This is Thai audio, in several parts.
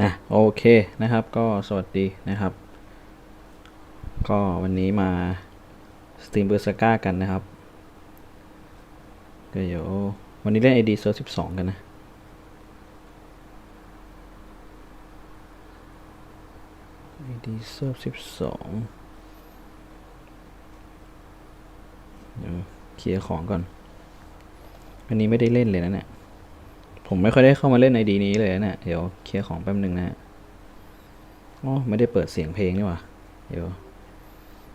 นะโอเคนะครับก็สวัสดีนะครับ ก็วันนี้มาสตรีมเบอร์สก้ากันนะครับก็เดี๋ยววันนี้เล่น ID เซิร์ฟ12กันนะ ID เซิร์ฟ12เดี๋ยวเคลียร์ของก่อนอันนี้ไม่ได้เล่นเลยนะเนี่ย ผมไม่ค่อยได้เข้ามาเล่นในดีนี้เลยนะเนี่ยเดี๋ยวเคลียร์ของแป๊บนึงนะอ๋อไม่ได้เปิดเสียงเพลงนี่หว่าเดี๋ยว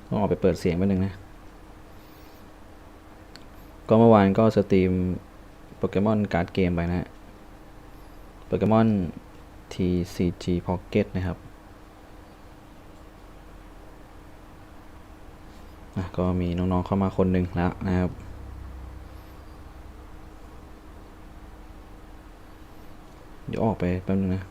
ต้องออกไปเปิดเสียงแป๊บนึงนะ ก็เมื่อวานก็สตรีมโปเกมอนการ์ดเกมไปนะฮะโปเกมอน TCG Pocket นะครับอะก็มีน้องๆเข้ามาคนหนึ่งแล้วนะครับ เดี๋ยวออกไปแป๊บนึงนะ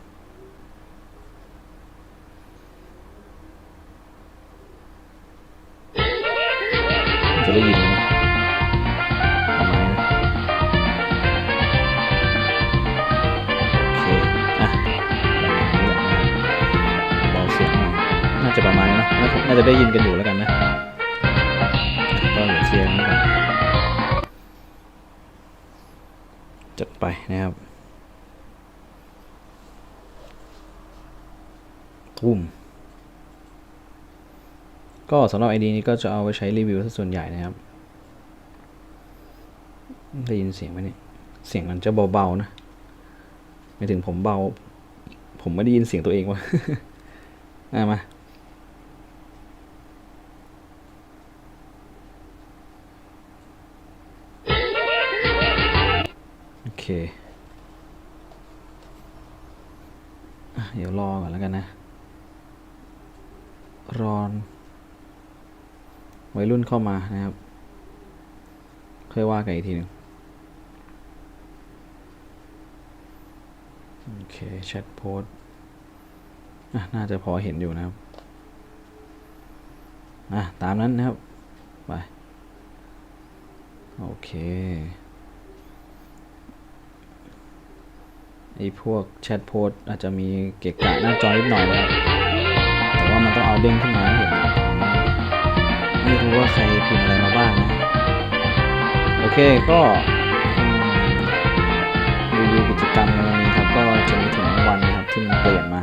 จะได้ยินประมาณนี้โอเคอะประมาณนี้แหละเบาเสียงน่าจะประมาณนี้เนะน่าจะได้ยินกันอยู่แล้วกันนะก็เดี๋ยวเคลียร์นี่ก่อนจัดไปนะครับ ตุ้มก็สำหรับ ID นี้ก็จะเอาไปใช้รีวิวซะส่วนใหญ่นะครับ ได้ยินเสียงไหมเนี่ย เสียงมันจะเบาๆนะไม่ถึงผมเบา ผมไม่ได้ยินเสียงตัวเองวะอะมาโอเค เดี๋ยวรอก่อนแล้วกันนะ รอนวัยรุ่นเข้ามานะครับค่อยว่ากันอีกทีหนึ่งโอเคแชทโพส์น่าจะพอเห็นอยู่นะครับอะตามนั้นนะครับ ไป โอเคไอ้พวกแชทโพส์อาจจะมีเกะกะหน้าจอนิดหน่อยนะครับ ว่ามันต้องเอาเด้งขึ้นมาให้เห็นไม่รู้ว่าใครพิมพ์อะไรมาบ้างนะ โอเคก็รีวิวกิจกรรมในวันนี้ครับ ก็จะมีถึงวันนะครับที่มันเปลี่ยนมา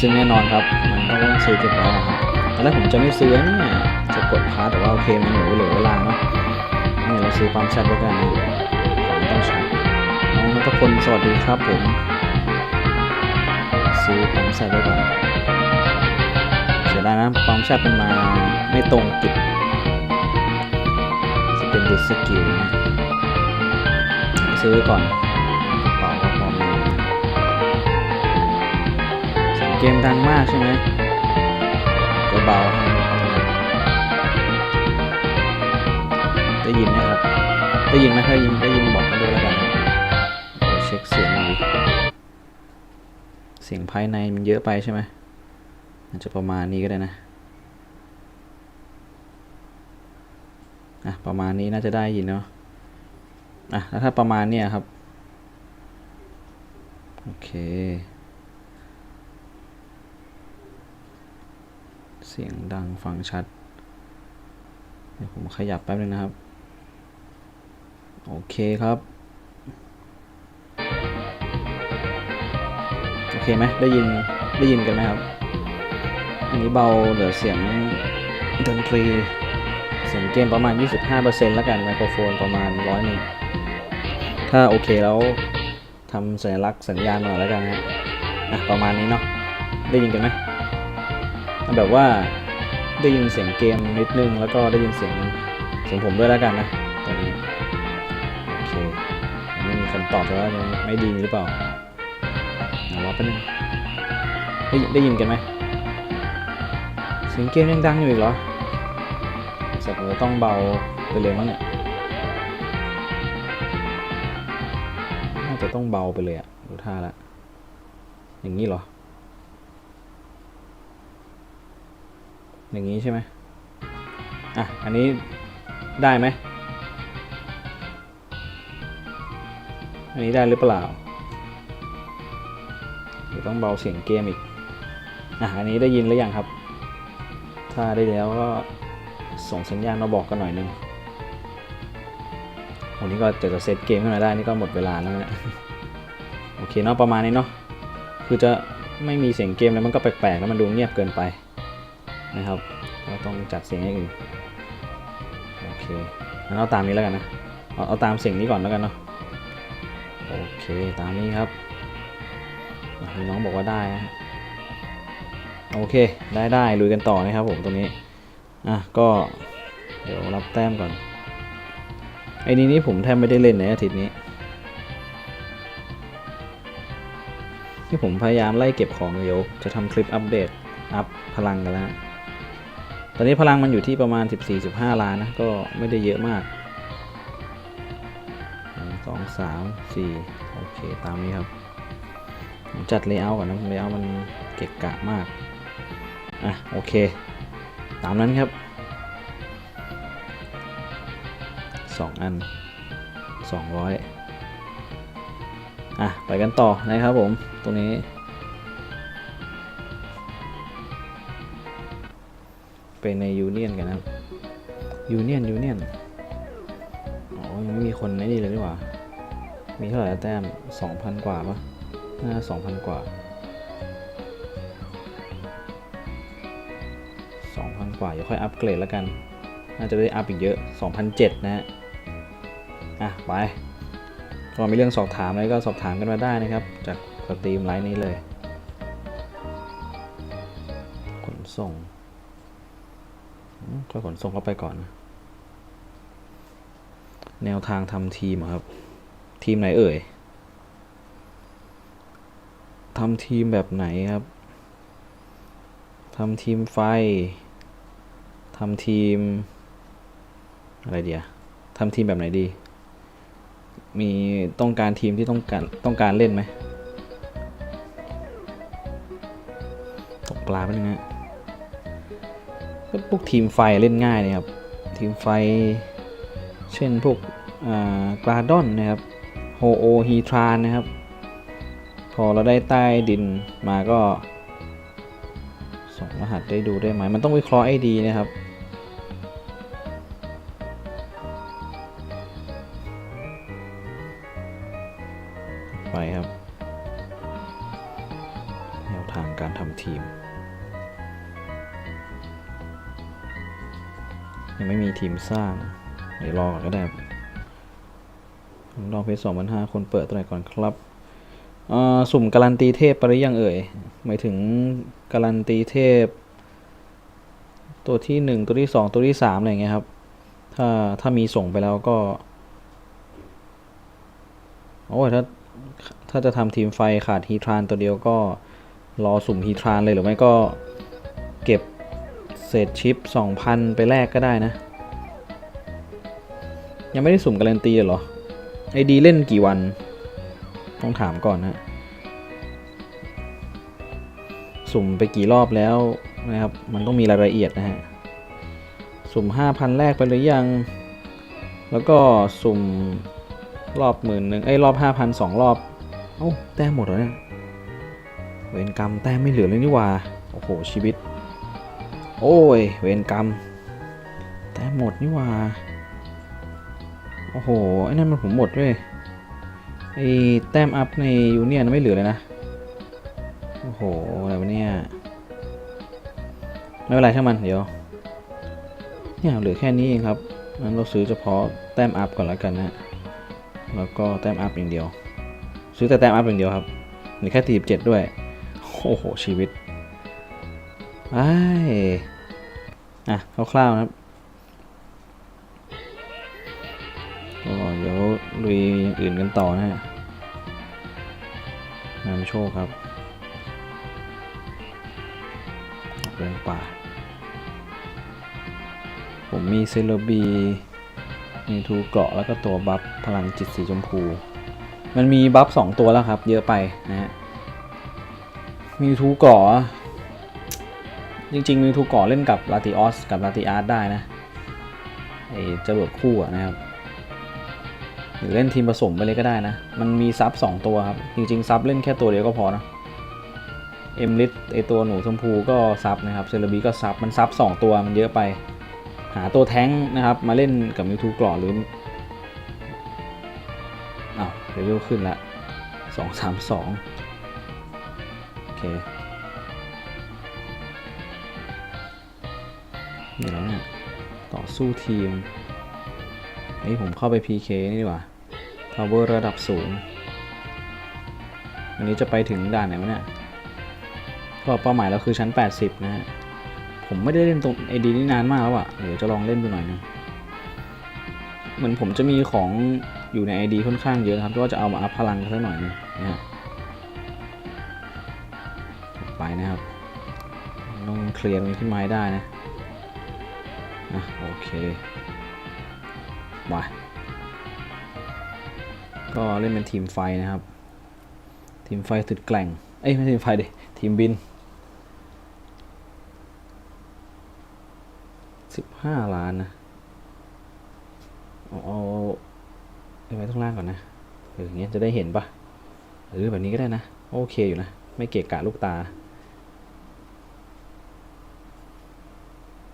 ซึ่งแน่นอนครับ มันต้องต้องซื้อเก็บไว้ครับตอนแรกผมจะไม่ซื้อเนี่ยจะกดพาร์ทแต่ว่าโอเคมันเหลือเหลือเวลาเนาะนี่เราซื้อปั๊มแชทไว้กันนะของต้องใช้น้องนัทพลสวัสดีครับผมซื้อปั๊มแชทไว้ก่อน เสียดานะปั๊มแชทมันมาไม่ตรงจุดจะเป็นดิสกิลนะซื้อไว้ก่อนกระเป๋าก็พอมีเสียงเกมดังมากใช่ไหมจะเบาให้ได้ยินไหมครับได้ยินไหมถ้ายินได้ยินบอกมาด้วยแล้วกันเดี๋ยวเช็คเสียงหน่อยดิเสียงภายในมันเยอะไปใช่ไหม อาจจะประมาณนี้ก็ได้นะอะประมาณนี้น่าจะได้ยินเนาะอะแล้วถ้าประมาณเนี้ยครับโอเค เสียงดังฟังชัด เดี๋ยวผมขยับแป๊บนึงนะครับ โอเคครับ โอเคไหมได้ยิน ได้ยินกันไหมครับ อันนี้เบาเหลือเสียงดนตรี เสียงเกมประมาณ 25%แล้วกันไมโครโฟนประมาณร้อยหนึ่งถ้าโอเคแล้วทำสัญลักษณ์สัญญาณมาแล้วกันนะฮะอะประมาณนี้เนาะได้ยินกันไหมแบบว่าได้ยินเสียงเกมนิดนึงแล้วก็ได้ยินเสียงเสียงผมด้วยแล้วกันนะตอนนี้โอเคไม่มีคำตอบแต่ว่ายังไม่ดีหรือเปล่าเอารอแป๊บนึงได้ได้ยินกันไหม สียงเกมยังดังอยู่อีกเหรอสักผมจะต้องเบาไปเลยมั้งเนี่ย น่าจะต้องเบาไปเลยอะดูท่าละ อย่างนี้เหรอ อย่างนี้ใช่ไหมอะ อันนี้ได้ไหม อันนี้ได้หรือเปล่าดูต้องเบาเสียงเกมอีก อะ อันนี้ได้ยินหรือยังครับ ถ้าได้แล้วก็ส่งสัญญาณมาบอกกันหน่อยนึงวันนี้ก็จะจะเซตเกมขึ้นมาได้นี่ก็หมดเวลาแล้วเนี่ยโอเคเนาะประมาณนี้เนาะคือจะไม่มีเสียงเกมแล้วมันก็แปลกๆแล้วมันดูเงียบเกินไปนะครับก็ต้องจัดเสียงให้อื่นโอเคงั้นเอาตามนี้แล้วกันนะเอาเอาตามเสียงนี้ก่อนแล้วกันเนาะโอเคตามนี้ครับน้องบอกว่าได้นะ โอเค ได้ได้ลุยกันต่อนะครับผมตรงนี้ อะ ก็เดี๋ยวรับแต้มก่อน ไอ้นี้นี่ผมแทบไม่ได้เล่นในอาทิตย์นี้ ที่ผมพยายามไล่เก็บของเดี๋ยวจะทำคลิปอัปเดต อัพพลังกันแล้วตอนนี้พลังมันอยู่ที่ประมาณ 14-15ล้านนะ ก็ไม่ได้เยอะมากสองสามสี่โอเค ตามนี้ครับผมจัดเลเยอร์ก่อนนะเลเยอร์มันเกะกะมาก อะโอเค ตามนั้นครับสองอันสองร้อยอะ ไปกันต่อนะครับผม ตรงนี้ ไปในยูเนียนกันนะยูเนียนยูเนียนอ๋อ ยังไม่มีคนในนี่เลยดีกว่า มีเท่าไหร่แต้มสองพันกว่าปะน่าสองพันกว่า กว่าเดี๋ยวค่อยอัปเกรดแล้วกัน น่าจะได้อัพอีกเยอะ 2,007 นะฮะ อะ ไปก็มีเรื่องสอบถามอะไรก็สอบถามกันมาได้นะครับ จากสตรีมไลน์นี้เลยขนส่งก็ขนส่งเข้าไปก่อนนะแนวทางทำทีมครับ ทีมไหนเอ่ยทำทีมแบบไหนครับทำทีมไฟ ทำทีม อะไรเดียทำทีมแบบไหนดี มีต้องการทีมที่ต้องการต้องการเล่นไหมตกปลาไปนึงฮะก็พวกทีมไฟเล่นง่ายเลยครับ ทีมไฟ เช่นพวกกราดอนนะครับโฮโอฮีทรานนะครับ พอเราได้ใต้ดินมาก็ส่งรหัสได้ดูได้ไหม มันต้องวิเคราะห์ให้ดีนะครับ สร้างเดี๋ยวรอก่อนก็ได้ครับรอเพจสองพันห้าคนเปิดตัวไหนก่อนครับอ่อสุ่มการันตีเทพไปหรือยังเอ่ย หมายถึงการันตีเทพ ตัวที่หนึ่งตัวที่สองตัวที่สามอะไรเงี้ยครับ ถ้าถ้ามีส่งไปแล้วก็โอ้ถ้าถ้าจะทำทีมไฟขาดฮีทรานตัวเดียวก็รอสุ่มฮีทรานเลยหรือไม่ก็เก็บเศษชิป 2,000 ไปแลกก็ได้นะ ยังไม่ได้สุ่มการันตีเลยหรอไอดีเล่นกี่วัน ต้องถามก่อนนะสุ่มไปกี่รอบแล้วนะครับ มันต้องมีรายละเอียดนะฮะ สุ่ม 5,000 แรกไปหรือยัง แล้วก็สุ่มรอบหมื่นหนึ่งไอ้รอบ 5,000สองรอบ เอ้า แต้มหมดแล้วเนี่ย เวรกรรมแต้มไม่เหลือเลยนี่ว่า โอ้โห ชีวิต โอ้ย เวรกรรม แต้มหมดนี่ว่า โอ้โห ไอ้นั่นมันผมหมดด้วยไอ้แต้มอัพในยูเนียนไม่เหลือเลยนะ โอ้โห อะไรวะเนี่ย ไม่เป็นไรช่างมัน เดี๋ยว เนี่ยเหลือแค่นี้เองครับงั้นเราซื้อเฉพาะแต้มอัพก่อนแล้วกันนะ แล้วก็แต้มอัพอย่างเดียว ซื้อแต่แต้มอัพอย่างเดียวครับเหลือแค่ตีบเจ็ดด้วย โอ้โห ชีวิตไอ้อะคร่าวๆนะครับ อย่างอื่นกันต่อนะฮะนำโชคครับเรื่องป่า ผมมีเซเลบีมีทูเกราะแล้วก็ตัวบัฟพลังจิตสีชมพู มันมีบัฟสองตัวแล้วครับ เยอะไปนะฮะมีทูเกราะจริงๆมีทูเกราะเล่นกับลาติออสกับลาติอาร์ตได้นะไอจรวดคู่นะครับ รือเล่นทีมผสมไปเลยก็ได้นะ มันมีซับสองตัวครับ จริงๆ ซับเล่นแค่ตัวเดียวก็พอนะเอ็มลิสไอตัวหนูชมพูก็ซับนะครับเซเลบีก็ซับ มันซับสองตัวมันเยอะไป หาตัวแท้งนะครับ มาเล่นกับมิวทูกรอหรืออ้าวเลเวลขึ้นละสองสามสองโอเคเดี๋ยวแล้วเนี่ยต่อสู้ทีมนี่ผมเข้าไป PK นี่ดีกว่า Power ระดับสูง อันนี้จะไปถึงด่านไหนวะเนี่ยก็เป้าหมายเราคือชั้น 80 นะฮะ ผมไม่ได้เล่นตรง AD นี่นานมากแล้วอะเดี๋ยวจะลองเล่นดูหน่อยนึงเหมือนผมจะมีของอยู่ใน ID ค่อนข้างเยอะครับ ก็จะเอามาอัพพลังกันสักหน่อยนึงนะฮะไปนะครับ ต้องเคลียร์ตรงนี้ขึ้นมาให้ได้นะ อะโอเค มา ก็เล่นเป็นทีมไฟนะครับ ทีมไฟสุดแกล่ง เอ้ยไม่ทีมไฟดิ ทีมบินสิบห้าล้านนะ เอาเอาไว้ข้างล่างก่อนนะอออย่างเงี้ยจะได้เห็นปะหรือแบบนี้ก็ได้นะ โอเคอยู่นะ ไม่เกะกะลูกตา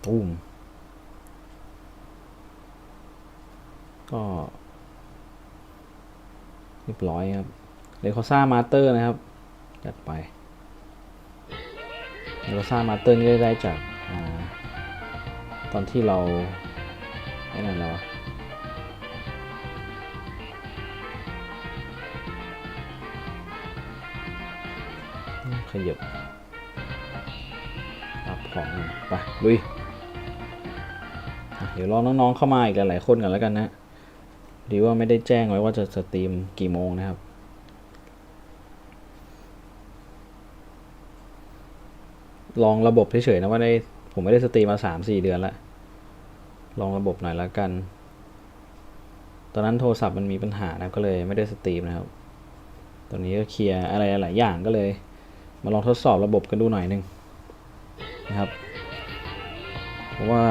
ตูมก็ เรียบร้อยครับเลโคซ่ามาเตอร์นะครับ จัดไปเลโคซ่ามาเตอร์นี่ได้จากอตอนที่เราไอ้นั่นแล้วอะขยับรับของไปลุยอะเดี๋ยวรอน้องๆเข้ามาอีกหลายๆคนกันแล้วกันนะ ดีว่าไม่ได้แจ้งไว้ว่าจะสตรีมกี่โมงนะครับ ลองระบบเฉยๆนะว่าได้ผมไม่ได้สตรีมมาสามสี่เดือนละลองระบบหน่อยละกัน ตอนนั้นโทรศัพท์มันมีปัญหานะก็เลยไม่ได้สตรีมนะครับ ตอนนี้ก็เคลียร์อะไรหลายอย่างก็เลย มาลองทดสอบระบบกันดูหน่อยนึงนะครับ เพราะว่า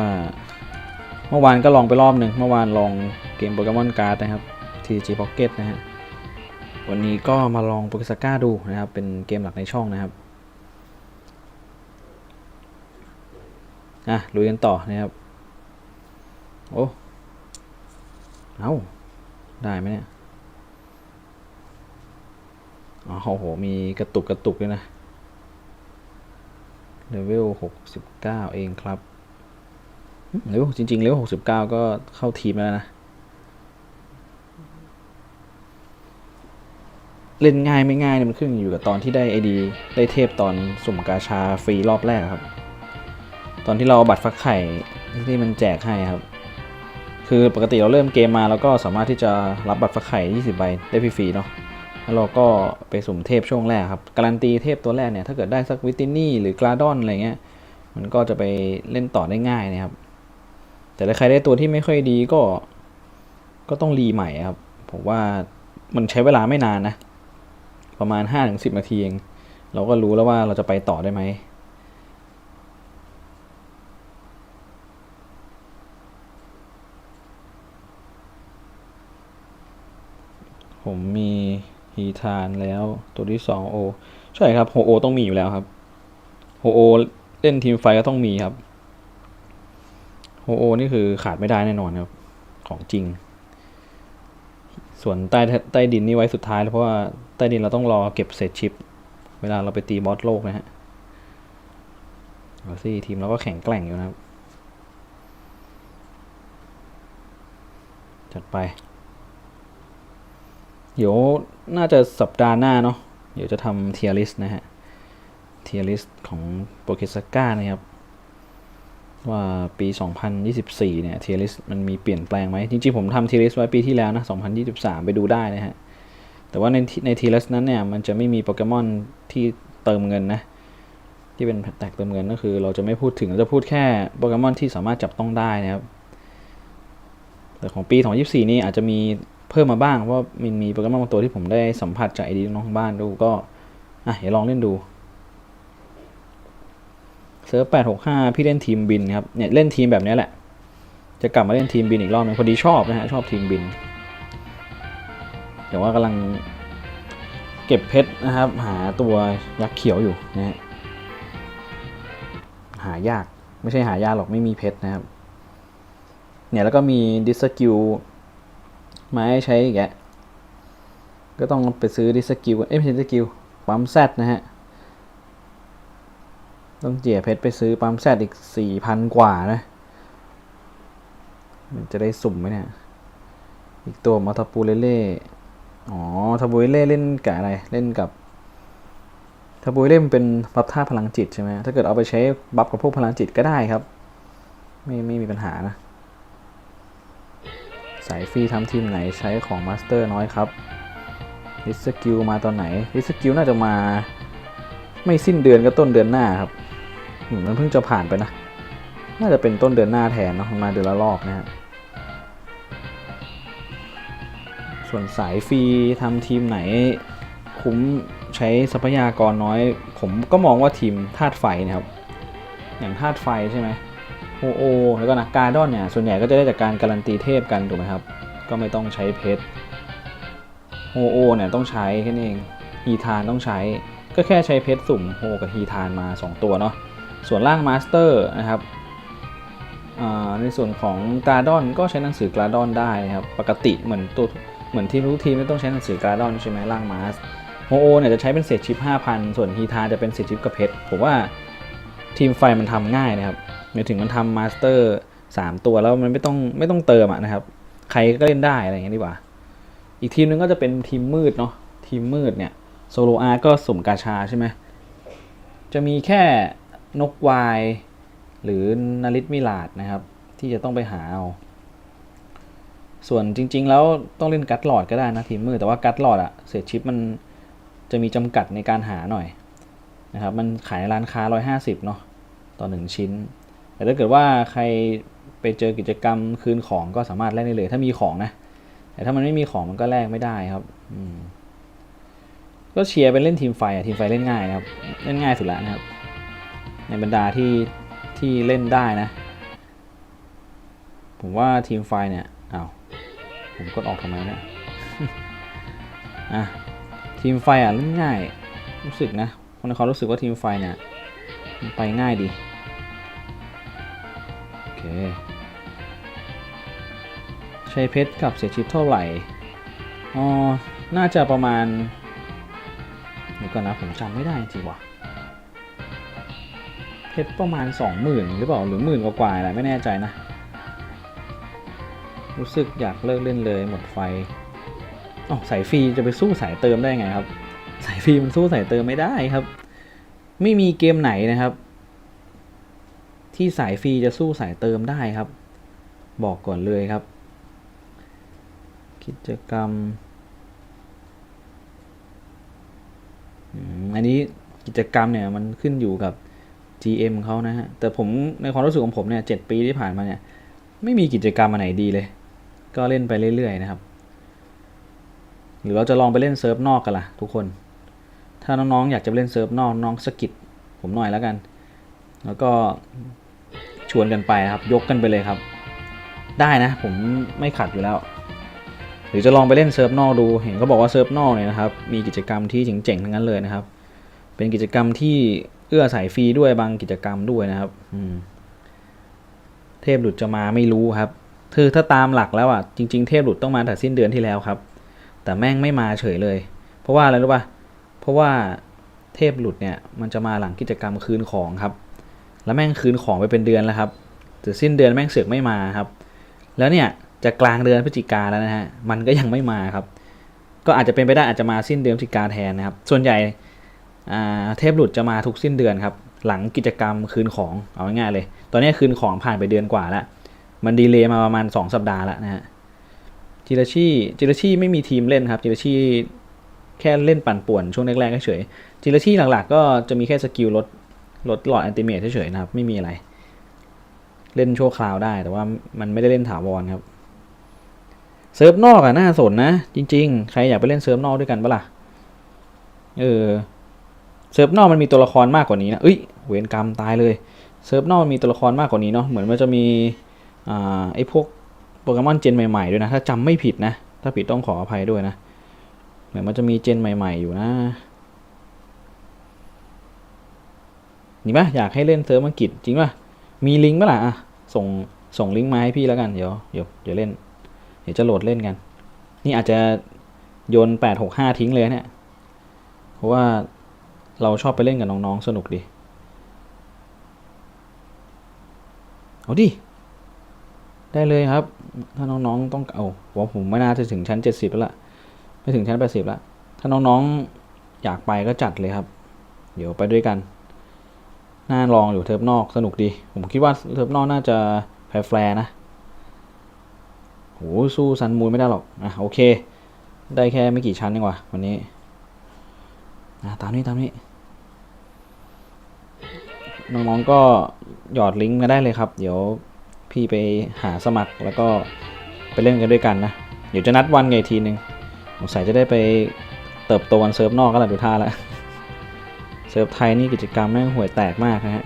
เมื่อวานก็ลองไปรอบหนึ่งเมื่อวานลอง เกมโปเกมอนการ์ดนะครับ TG Pocket นะฮะ วันนี้ก็มาลองโปเกสก้าดูนะครับ เป็นเกมหลักในช่องนะครับ อะลุยกันต่อนะครับ โอ้ เอาได้ไหมเนี่ย อ๋อโอ้โหมีกระตุกกระตุกด้วยนะเลเวลหกสิบเก้าเองครับเลเวจริงๆเลเวลหกสิบเก้าก็เข้าทีมแล้วนะ เล่นง่ายไม่ง่ายเนี่ยมันขึ้นอยู่กับตอนที่ได้ไอดีได้เทพตอนสุ่มกาชาฟรีรอบแรกครับ ตอนที่เราบัตรฟักไข่ที่มันแจกให้ครับ คือปกติเราเริ่มเกมมาแล้วก็สามารถที่จะรับบัตรฟักไข่20ใบได้ฟรีๆเนาะแล้วเราก็ไปสุ่มเทพช่วงแรกครับการันตีเทพตัวแรกเนี่ยถ้าเกิดได้สักวิตินี่หรือกราดอนอะไรเงี้ยมันก็จะไปเล่นต่อได้ง่ายนะครับ แต่ถ้าใครได้ตัวที่ไม่ค่อยดีก็ก็ต้องรีใหม่ครับผมว่ามันใช้เวลาไม่นานนะ ประมาณ 5-10 นาทีเอง เราก็รู้แล้วว่าเราจะไปต่อได้ไหมผมมีฮีทานแล้วตัวที่สองโอใช่ครับโฮโอต้องมีอยู่แล้วครับโฮโอเล่นทีมไฟก็ต้องมีครับโฮโอนี่คือขาดไม่ได้แน่นอนครับ ของจริง ส่วนใต้ใต้ดินนี่ไว้สุดท้ายแล้วเพราะว่า ใต้ดินเราต้องรอเก็บเศษชิป เวลาเราไปตีบอสโลกนะฮะเอาสิทีมเราก็แข็งแกร่งอยู่นะครับ จัดไป เดี๋ยวน่าจะสัปดาห์หน้าเนาะเดี๋ยวจะทำเทียริสนะฮะเทียริสของโปเกสก้านะครับ ว่าปี 2024 เนี่ยเทียริสมันมีเปลี่ยนแปลงไหมจริงๆ ผมทำเทียริสไว้ปีที่แล้วนะ 2023 ไปดูได้นะฮะ แต่ว่าในในทียริสนั้นเนี่ยมันจะไม่มีโปเกมอนที่เติมเงินนะ ที่เป็นแตกเติมเงินก็คือ เราจะไม่พูดถึงเราจะพูดแค่โปเกมอนที่สามารถจับต้องได้นะครับ แต่ของปี 2024 นี่อาจจะมีเพิ่มมาบ้างเพราะว่ามันมีโปเกมอนบางตัวที่ผมได้สัมผัสจากไอดีน้องทางบ้านดูก็อะเดี๋ยวลองเล่นดูเซิร์ฟ865 พี่เล่นทีมบินครับเนี่ยเล่นทีมแบบนี้แหละ จะกลับมาเล่นทีมบินอีกรอบนึงพอดีชอบนะฮะชอบทีมบิน แต่ว่ากำลังเก็บเพชรนะครับ หาตัวยักษ์เขียวอยู่นะฮะหายากไม่ใช่หายากหรอกไม่มีเพชรนะครับ เนี่ยแล้วก็มีดิสกิลมาให้ใช้อีกแกก็ต้องไปซื้อดิสกิลเอ้ยไม่ใช่ดิสกิลปั๊มแซดนะฮะต้องเจียเพชรไปซื้อปั๊มแซดอีกสี่พันกว่านะ มันจะได้สุ่มไหมเนี่ย อีกตัวมาทาปูเลเล่ อ๋อทาปูเลเล่เล่นกับอะไร เล่นกับทาปูเลเล่มันเป็นบัฟท่าพลังจิตใช่ไหมถ้าเกิดเอาไปใช้บัฟกับพวกพลังจิตก็ได้ครับ ไม่ไม่มีปัญหานะ สายฟรีทำทีมไหนใช้ของมาสเตอร์น้อยครับลิสกิลมาตอนไหนลิสกิลน่าจะมา ไม่สิ้นเดือนก็ต้นเดือนหน้าครับมันเพิ่งจะผ่านไปนะ น่าจะเป็นต้นเดือนหน้าแทนเนาะมันมาเดือนละรอบนะฮะ ส่วนสายฟรีทำทีมไหน คุ้มใช้ทรัพยากรน้อย ผมก็มองว่าทีมธาตุไฟนะครับ อย่างธาตุไฟใช่ไหมโอโอแล้วก็นักการดอนเนี่ย ส่วนใหญ่ก็จะได้จากการการันตีเทพกันถูกไหมครับ ก็ไม่ต้องใช้เพชรโอโอเนี่ยต้องใช้แค่นี้เองฮีทานต้องใช้ ก็แค่ใช้เพชรสุ่มโฮกับฮีทานมา 2 ตัวเนาะส่วนล่างมาสเตอร์นะครับในส่วนของกาดอนก็ใช้หนังสือกาดอนได้นะครับ ปกติเหมือนตัว เหมือนที่รู้ทีมไม่ต้องใช้หนังสือการ์ดอนใช่ไหมล่างมาสโฮโอเนี่ยจะใช้เป็นเศษชิป 5,000 ส่วนฮีทานจะเป็นเศษชิปกับเพชรผมว่าทีมไฟมันทำง่ายนะครับหมายถึงมันทำมาสเตอร์ 3 ตัวแล้วมันไม่ต้องไม่ต้องเติมอะนะครับ ใครก็เล่นได้อะไรอย่างเงี้ยดีกว่า อีกทีมนึงก็จะเป็นทีมมืดเนาะทีมมืดเนี่ยโซโลอาร์ก็สุ่มกาชาใช่ไหมจะมีแค่นกวายหรือนาริตมิลาดนะครับ ที่จะต้องไปหาเอา ส่วนจริง ๆ แล้วต้องเล่นกัตหลอดก็ได้นะทีมมืดแต่ว่ากัตหลอดอะเศษชิปมันจะมีจำกัดในการหาหน่อยนะครับมันขายในร้านค้า 150เนาะต่อ 1 ชิ้น แต่ถ้าเกิดว่าใครไปเจอกิจกรรมคืนของก็สามารถแลกได้เลย ถ้ามีของนะ แต่ถ้ามันไม่มีของมันก็แลกไม่ได้ครับอืมก็เชียร์เป็นเล่นทีมไฟอะทีมไฟเล่นง่ายครับ เล่นง่ายสุดแล้วนะครับ ในบรรดาที่ที่เล่นได้นะ ผมว่าทีมไฟเนี่ย ผมกดออกทำไมเนี่ยอะทีมไฟอะเล่นง่าย รู้สึกนะคนในความรู้สึกว่าทีมไฟเนี่ยมันไปง่ายดี โอเค ใช้เพชรกับเสียชิปเท่าไหร่ อ๋อ น่าจะประมาณเดี๋ยวก่อนนะผมจำไม่ได้จริงว่ะเพชรประมาณสองหมื่นหรือเปล่า หรือหมื่นกว่าๆแหละไม่แน่ใจนะ รู้สึกอยากเลิกเล่นเลยหมดไฟอ๋อสายฟรีจะไปสู้สายเติมได้ไงครับ สายฟรีมันสู้สายเติมไม่ได้ครับ ไม่มีเกมไหนนะครับ ที่สายฟรีจะสู้สายเติมได้ครับ บอกก่อนเลยครับ กิจกรรมอันนี้กิจกรรมเนี่ยมันขึ้นอยู่กับ GM เขานะฮะ แต่ผมในความรู้สึกของผมเนี่ยเจ็ดปีที่ผ่านมาเนี่ย ไม่มีกิจกรรมอันไหนดีเลย ก็เล่นไปเรื่อยๆนะครับ หรือเราจะลองไปเล่นเซิร์ฟนอกกันล่ะทุกคน ถ้าน้องๆอยากจะเล่นเซิร์ฟนอกน้องสกิดผมหน่อยแล้วกัน แล้วก็ชวนกันไปนะครับ ยกกันไปเลยครับ ได้นะ ผมไม่ขัดอยู่แล้ว หรือจะลองไปเล่นเซิร์ฟนอกดู เห็นเขาบอกว่าเซิร์ฟนอกเนี่ยนะครับ มีกิจกรรมที่เจ๋งๆทั้งนั้นเลยนะครับ เป็นกิจกรรมที่เอื้อสายฟรีด้วยบางกิจกรรมด้วยนะครับ อืม เทพหลุดจะมาไม่รู้ครับ คือถ้าตามหลักแล้วอะจริง ๆ เทพหลุดต้องมาแต่สิ้นเดือนที่แล้วครับ แต่แม่งไม่มาเฉยเลย เพราะว่าอะไรรู้ป่ะเพราะว่าเทพหลุดเนี่ยมันจะมาหลังกิจกรรมคืนของครับ แล้วแม่งคืนของไปเป็นเดือนแล้วครับแต่สิ้นเดือนแม่งเสือกไม่มาครับ แล้วเนี่ยจะกลางเดือนพฤศจิกาแล้วนะฮะมันก็ยังไม่มาครับ ก็อาจจะเป็นไปได้อาจจะมาสิ้นเดือนพฤศจิกาแทนนะครับ ส่วนใหญ่เทพหลุดจะมาทุกสิ้นเดือนครับหลังกิจกรรมคืนของเอาง่ายๆเลย ตอนนี้คืนของผ่านไปเดือนกว่าแล้ว มันดีเลย์มาประมาณ 2 สัปดาห์แล้วนะฮะจิราชีจิราชีไม่มีทีมเล่นครับ จิราชีแค่เล่นปั่นป่วนช่วงแรกๆเฉยจิราชีหลักๆ ก็จะมีแค่สกิลลดลดหลอดแอนติเมทเฉยๆนะครับ ไม่มีอะไร เล่นชั่วคราวได้ แต่ว่ามันไม่ได้เล่นถาวรครับเซิร์ฟนอกอะน่าสนนะ จริง ๆ ใครอยากไปเล่นเซิร์ฟนอกด้วยกันปะล่ะเออเซิร์ฟนอกมันมีตัวละครมากกว่านี้นะเอ้ยเวรกรรมตายเลยเซิร์ฟนอกมันมีตัวละครมากกว่านี้เนาะเหมือนมันจะมี ไอ้พวกโปเกมอนเจนใหม่ๆด้วยนะ ถ้าจำไม่ผิดนะ ถ้าผิดต้องขออภัยด้วยนะ เหมือนมันจะมีเจนใหม่ๆอยู่นะนี่ปะอยากให้เล่นเซิร์ฟอังกฤษจริงปะมีลิงก์ปะล่ะอะส่งส่งลิงก์มาให้พี่แล้วกันเดี๋ยวเดี๋ยวเดี๋ยวเล่น เดี๋ยวจะโหลดเล่นกัน นี่อาจจะโยนแปดหกห้าทิ้งเลยเนี่ย เพราะว่าเราชอบไปเล่นกับน้องๆสนุกดี เอาดิ ได้เลยครับ ถ้าน้องๆต้องเอาผมว่าผมไม่น่าจะถึงชั้นเจ็ดสิบแล้วล่ะ ไม่ถึงชั้นแปดสิบแล้ว ถ้าน้องๆอยากไปก็จัดเลยครับ เดี๋ยวไปด้วยกัน น่าลองอยู่เทอมนอกสนุกดี ผมคิดว่าเทอมนอกน่าจะแฟร์นะโหสู้ซันมูนไม่ได้หรอก อะโอเค ได้แค่ไม่กี่ชั้นเองว่ะวันนี้อะตามนี้ตามนี้ น้องๆก็หยอดลิงก์มาได้เลยครับ เดี๋ยว พี่ไปหาสมัครแล้วก็ไปเล่นกันด้วยกันนะ เดี๋ยวจะนัดวันไงทีนึงสงสัยจะได้ไปเติบโตกันเซิร์ฟนอกก็แหละดูท่าแล้วเซิร์ฟไทยนี่กิจกรรมแม่งห่วยแตกมากนะฮะ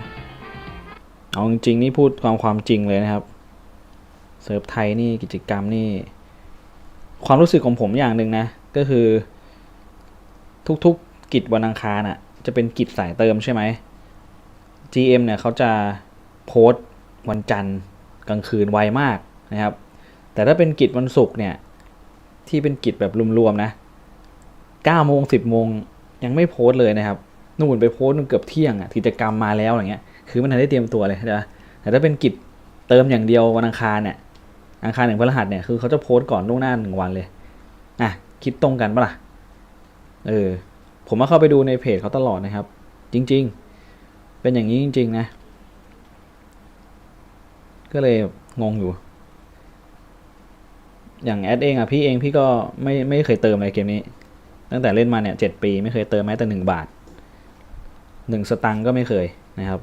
เอาจริงๆนี่พูดความความจริงเลยนะครับเซิร์ฟไทยนี่กิจกรรมนี่ ความรู้สึกของผมอย่างหนึ่งนะ ก็คือ ทุกๆกิจวันอังคารอะ จะเป็นกิจสายเติมใช่ไหม GM เนี่ยเขาจะโพสต์วันจันทร์ กลางคืนไวมากนะครับ แต่ถ้าเป็นกิจวันศุกร์เนี่ย ที่เป็นกิจแบบรวมๆนะ9โมง10โมงยังไม่โพสต์เลยนะครับนู่นไปโพสต์นู่นเกือบเที่ยงอะกิจกรรมมาแล้วอะไรเงี้ย คือมันทันได้เตรียมตัวเลยนะแต่ถ้าเป็นกิจเติมอย่างเดียววันอังคารเนี่ยอังคารถึงพฤหัสเนี่ยคือเขาจะโพสต์ก่อนล่วงหน้าหนึ่งวันเลยอะคิดตรงกันปะล่ะเออผมมาเข้าไปดูในเพจเขาตลอดนะครับ จริง ๆ เป็นอย่างนี้จริง ๆ นะ ก็เลยงงอยู่ อย่างแอดเองอะพี่เองพี่ก็ไม่ไม่เคยเติมอะไรเกมนี้ ตั้งแต่เล่นมาเนี่ยเจ็ดปีไม่เคยเติมแม้แต่หนึ่งบาทหนึ่งสตังก็ไม่เคยนะครับ